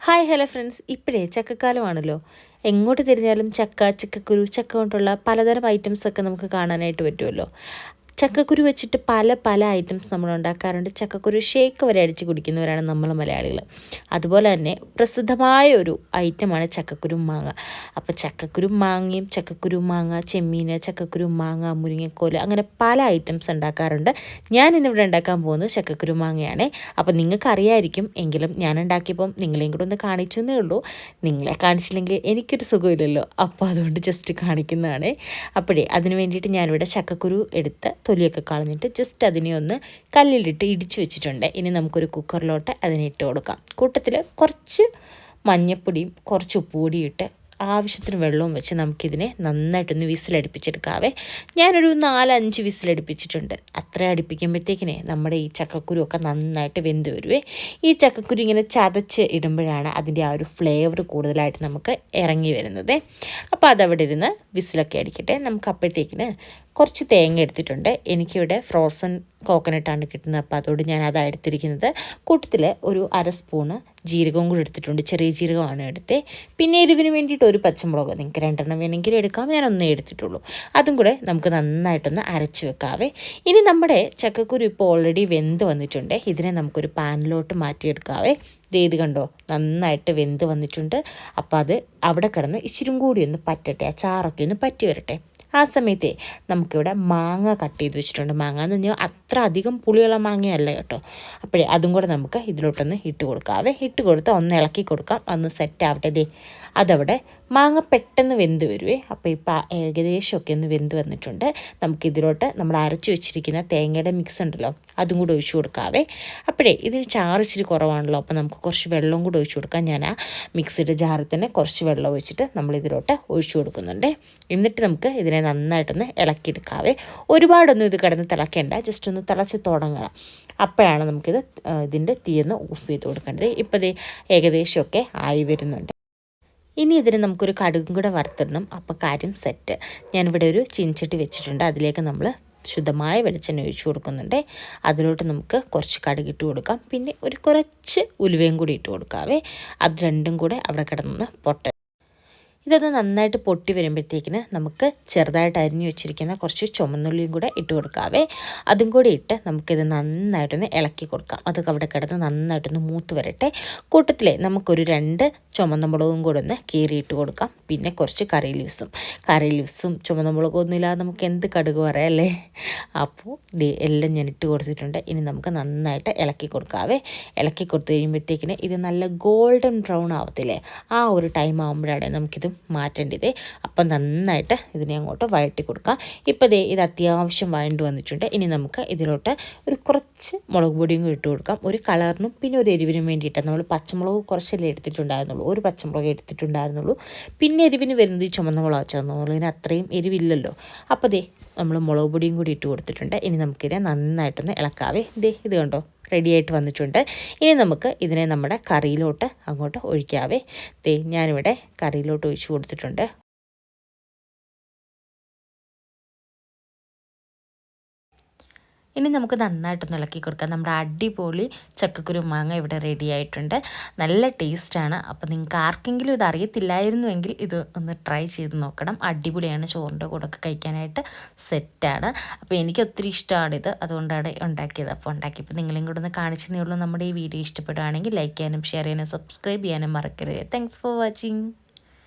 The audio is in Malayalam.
Hi hello friends. ഇപ്പോഴേ ചക്കക്കാലമാണല്ലോ. എങ്ങോട്ട് തിരിഞ്ഞാലും ചക്ക ചക്കക്കുരു ചക്ക കൊണ്ടുള്ള പലതരം ഐറ്റംസ് ഒക്കെ നമുക്ക് കാണാനായിട്ട് പറ്റുമല്ലോ. ചക്കക്കുരു വെച്ചിട്ട് പല പല ഐറ്റംസ് നമ്മൾ ഉണ്ടാക്കാറുണ്ട്. ചക്കക്കുരു ഷേക്ക് വരെ അടിച്ച് കുടിക്കുന്നവരാണ് നമ്മൾ മലയാളികൾ. അതുപോലെ തന്നെ പ്രസിദ്ധമായ ഒരു ഐറ്റമാണ് ചക്കക്കുരു മാങ്ങ. അപ്പോൾ ചക്കക്കുരു മാങ്ങയും ചക്കക്കുരു മാങ്ങ ചെമ്മീൻ ചക്കക്കുരു മാങ്ങ മുരിങ്ങക്കോൽ അങ്ങനെ പല ഐറ്റംസ് ഉണ്ടാക്കാറുണ്ട്. ഞാൻ ഇന്നിവിടെ ഉണ്ടാക്കാൻ പോകുന്നത് ചക്കക്കുരു മാങ്ങയാണ്. അപ്പോൾ നിങ്ങൾക്ക് അറിയായിരിക്കും എങ്കിലും ഞാൻ ഉണ്ടാക്കിയപ്പം നിങ്ങളെയും കൂടെ ഒന്ന് കാണിച്ചു എന്നേ ഉള്ളൂ. നിങ്ങളെ കാണിച്ചില്ലെങ്കിൽ എനിക്കൊരു സുഖമില്ലല്ലോ. അപ്പോൾ അതുകൊണ്ട് ജസ്റ്റ് കാണിക്കുന്നതാണ്. അപ്പോഴേ അതിന് വേണ്ടിയിട്ട് ഞാനിവിടെ ചക്കക്കുരു എടുത്ത് തൊലിയൊക്കെ കളഞ്ഞിട്ട് ജസ്റ്റ് അതിനെ ഒന്ന് കല്ലിലിട്ട് ഇടിച്ചു വെച്ചിട്ടുണ്ട്. ഇനി നമുക്കൊരു കുക്കറിലോട്ട് അതിനെ ഇട്ട് കൊടുക്കാം. കൂട്ടത്തിൽ കുറച്ച് മഞ്ഞപ്പൊടിയും കുറച്ച് ഉപ്പുപൊടിയും ഇട്ട് ആവശ്യത്തിന് വെള്ളവും വെച്ച് നമുക്കിതിനെ നന്നായിട്ടൊന്ന് വിസിലടുപ്പിച്ചെടുക്കാവേ. ഞാനൊരു നാലഞ്ച് വിസിലടുപ്പിച്ചിട്ടുണ്ട്. അത്ര അടുപ്പിക്കുമ്പോഴത്തേക്കിനെ നമ്മുടെ ഈ ചക്കക്കുരു ഒക്കെ നന്നായിട്ട് വെന്ത് വരുവേ. ഈ ചക്കക്കുരു ഇങ്ങനെ ചതച്ച് ഇടുമ്പോഴാണ് അതിന്റെ ആ ഒരു ഫ്ലേവർ കൂടുതലായിട്ട് നമുക്ക് ഇറങ്ങി വരുന്നത്. അപ്പോൾ അതവിടെ ഇരുന്ന് വിസിലൊക്കെ അടിക്കട്ടെ. നമുക്ക് അപ്പോഴത്തേക്കിന് കുറച്ച് തേങ്ങ എടുത്തിട്ടുണ്ട്. എനിക്കിവിടെ ഫ്രോസൺ കോക്കനട്ടാണ് കിട്ടുന്നത്. അപ്പോൾ അതോട് ഞാൻ അതാണ് എടുത്തിരിക്കുന്നത്. കൂട്ടത്തിൽ ഒരു അര സ്പൂണ് ജീരകവും കൂടി എടുത്തിട്ടുണ്ട്. ചെറിയ ജീരകമാണ് എടുത്തത് പിന്നെ എരിവിന് വേണ്ടിയിട്ട് ഒരു പച്ചമുളക് നിങ്ങൾക്ക് രണ്ടെണ്ണം വേണമെങ്കിലും എടുക്കാം. ഞാൻ ഒന്നേ എടുത്തിട്ടുള്ളൂ. അതും കൂടെ നമുക്ക് നന്നായിട്ടൊന്ന് അരച്ച് വെക്കാവേ. ഇനി നമ്മുടെ ചക്കക്കുരു ഇപ്പോൾ ഓൾറെഡി വെന്ത് വന്നിട്ടുണ്ട്. ഇതിനെ നമുക്കൊരു പാനിലോട്ട് മാറ്റിയെടുക്കാവേ. ഇത് കണ്ടോ? നന്നായിട്ട് വെന്ത് വന്നിട്ടുണ്ട്. അപ്പോൾ അത് അവിടെ കിടന്ന് ഇച്ചിരും കൂടി ഒന്ന് പറ്റട്ടെ. ആ ചാറൊക്കെ ഒന്ന് പറ്റി വരട്ടെ. ആ സമയത്തെ നമുക്കിവിടെ മാങ്ങ കട്ട് ചെയ്ത് വെച്ചിട്ടുണ്ട്. മാങ്ങ എന്ന് പറഞ്ഞാൽ അത്ര അധികം പുളിയുള്ള മാങ്ങയല്ല കേട്ടോ. അപ്പോഴേ അതും കൂടെ നമുക്ക് ഇതിലോട്ടൊന്ന് ഇട്ട് കൊടുക്കാം. കൊടുക്കാവേ ഇട്ട് കൊടുത്ത് ഒന്ന് ഇളക്കി കൊടുക്കാം. ഒന്ന് സെറ്റ് ആവട്ടെ ദേ. അതവിടെ മാങ്ങ പെട്ടെന്ന് വെന്ത് വരുവേ. അപ്പോൾ ഇപ്പോൾ ഏകദേശമൊക്കെ ഒന്ന് വെന്ത് വന്നിട്ടുണ്ട്. നമുക്കിതിലോട്ട് നമ്മൾ അരച്ച് വെച്ചിരിക്കുന്ന തേങ്ങയുടെ മിക്സ് ഉണ്ടല്ലോ അതും കൂടെ ഒഴിച്ചു കൊടുക്കാവേ. അപ്പോഴേ ഇതിന് ചാറ് ഇച്ചിരി കുറവാണല്ലോ അപ്പോൾ നമുക്ക് കുറച്ച് വെള്ളം കൂടെ ഒഴിച്ചു കൊടുക്കാം. ഞാൻ ആ മിക്സിയുടെ ജാറിൽ തന്നെ കുറച്ച് വെള്ളം ഒഴിച്ചിട്ട് നമ്മൾ ഇതിലോട്ട് ഒഴിച്ചു കൊടുക്കുന്നുണ്ട്. എന്നിട്ട് നമുക്ക് ഇതിനെ നന്നായിട്ടൊന്ന് ഇളക്കിയെടുക്കാവേ. ഒരുപാടൊന്നും ഇത് കിടന്ന് തിളക്കേണ്ട ജസ്റ്റ് ഒന്ന് തിളച്ച് തുടങ്ങണം. അപ്പോഴാണ് നമുക്കിത് ഇതിന്റെ തീയൊന്ന് ഓഫ് ചെയ്ത് കൊടുക്കേണ്ടത്. ഇപ്പോൾ ഇത് ഏകദേശമൊക്കെ ആയി വരുന്നുണ്ട്. ഇനി ഇതിന് നമുക്കൊരു കടുകും കൂടെ വറുത്തിടണം. അപ്പോൾ കാര്യം സെറ്റ് ഞാനിവിടെ ഒരു ചിൻചട്ടി വെച്ചിട്ടുണ്ട്. അതിലേക്ക് നമ്മൾ ശുദ്ധമായ വെളിച്ചെണ്ണ ഒഴിച്ചു കൊടുക്കുന്നുണ്ട്. അതിലോട്ട് നമുക്ക് കുറച്ച് കടുകിട്ട് കൊടുക്കാം. പിന്നെ ഒരു കുറച്ച് ഉലുവയും കൂടി ഇട്ട് കൊടുക്കാവേ. അത് രണ്ടും കൂടെ അവിടെ കിടന്ന് പൊട്ട ഇതൊന്ന് നന്നായിട്ട് പൊട്ടി വരുമ്പോഴത്തേക്കിന് നമുക്ക് ചെറുതായിട്ട് അരിഞ്ഞു വെച്ചിരിക്കുന്ന കുറച്ച് ചുമന്നുള്ളിയും കൂടെ ഇട്ട് കൊടുക്കാവേ. അതും കൂടി ഇട്ട് നമുക്കിത് നന്നായിട്ടൊന്ന് ഇളക്കി കൊടുക്കാം. അതൊക്കെ അവിടെ കിടന്ന് നന്നായിട്ടൊന്ന് മൂത്ത് വരട്ടെ. കൂട്ടത്തിലെ നമുക്കൊരു രണ്ട് ചുമന്ന മുളകും കൂടെ ഒന്ന് കീറിയിട്ട് കൊടുക്കാം. പിന്നെ കുറച്ച് കറി ലീവ്സും. കറി ലീവ്സും ചുമന്ന മുളകൊന്നും ഇല്ലാതെ നമുക്ക് എന്ത് കടുക് പറയാമല്ലേ അപ്പോൾ എല്ലാം ഞാൻ ഇട്ട് കൊടുത്തിട്ടുണ്ട്. ഇനി നമുക്ക് നന്നായിട്ട് ഇളക്കി കൊടുക്കാവേ. ഇളക്കി കൊടുത്തു കഴിയുമ്പോഴത്തേക്കിന് ഇത് നല്ല ഗോൾഡൻ ബ്രൗൺ ആവത്തില്ലേ? ആ ഒരു ടൈം ആകുമ്പോഴാണ് നമുക്കിത് മാറ്റേണ്ടത്. അപ്പം നന്നായിട്ട് ഇതിനെ അങ്ങോട്ട് വഴറ്റി കൊടുക്കാം. ഇപ്പോൾ ദേ ഇത് അത്യാവശ്യം വഴണ്ടു വന്നിട്ടുണ്ട്. ഇനി നമുക്ക് ഇതിലോട്ട് ഒരു കുറച്ച് മുളക് പൊടിയും ഇട്ട് കൊടുക്കാം. ഒരു കളറിനും പിന്നെ ഒരു എരിവിനും വേണ്ടിയിട്ട് നമ്മൾ പച്ചമുളക് കുറച്ചല്ലേ എടുത്തിട്ടുണ്ടായിരുന്നുള്ളൂ. ഒരു പച്ചമുളക് എടുത്തിട്ടുണ്ടായിരുന്നുള്ളൂ. പിന്നെ എരിവിന് വരുന്നത് ഈ ചുമന്ന മുളക് ചുവന്ന അത്രയും എരിവില്ലല്ലോ. അപ്പോൾ ദേ നമ്മൾ മുളക് പൊടിയും കൂടി ഇട്ട് കൊടുത്തിട്ടുണ്ട്. ഇനി നമുക്കിതിനെ നന്നായിട്ടൊന്ന് ഇളക്കാവേ. ദേ ഇത് കണ്ടോ? റെഡി ആയിട്ട് വന്നിട്ടുണ്ട്. ഇനി നമുക്ക് ഇതിനെ നമ്മുടെ കറിയിലോട്ട് അങ്ങോട്ട് ഒഴിക്കാവേ. ദേ ഞാനിവിടെ കറിയിലോട്ട് ഒഴിച്ചു കൊടുത്തിട്ടുണ്ട്. ഇനി നമുക്ക് നന്നായിട്ടൊന്ന് ഇളക്കി കൊടുക്കാം. നമ്മുടെ അടിപൊളി ചക്കക്കുരു മാങ്ങ ഇവിടെ റെഡി ആയിട്ടുണ്ട്. നല്ല ടേസ്റ്റാണ് അപ്പോൾ നിങ്ങൾക്ക് ആർക്കെങ്കിലും ഇത് അറിയത്തില്ലായിരുന്നുവെങ്കിൽ ഇത് ഒന്ന് ട്രൈ ചെയ്ത് നോക്കണം. അടിപൊളിയാണ് ചോറിന്റെ കൂടെ ഒക്കെ കഴിക്കാനായിട്ട് സെറ്റാണ് അപ്പോൾ എനിക്ക് ഒത്തിരി ഇഷ്ടമാണ് ഇത്. അതുകൊണ്ടാണ് ഉണ്ടാക്കിയത്. അപ്പോൾ ഉണ്ടാക്കിയപ്പോൾ നിങ്ങളും കൂടെ ഒന്ന് കാണിച്ചതേ ഉള്ളൂ. നമ്മുടെ ഈ വീഡിയോ ഇഷ്ടപ്പെടുകയാണെങ്കിൽ ലൈക്ക് ചെയ്യാനും ഷെയർ ചെയ്യാനും സബ്സ്ക്രൈബ് ചെയ്യാനും മറക്കരുത്. Thanks for watching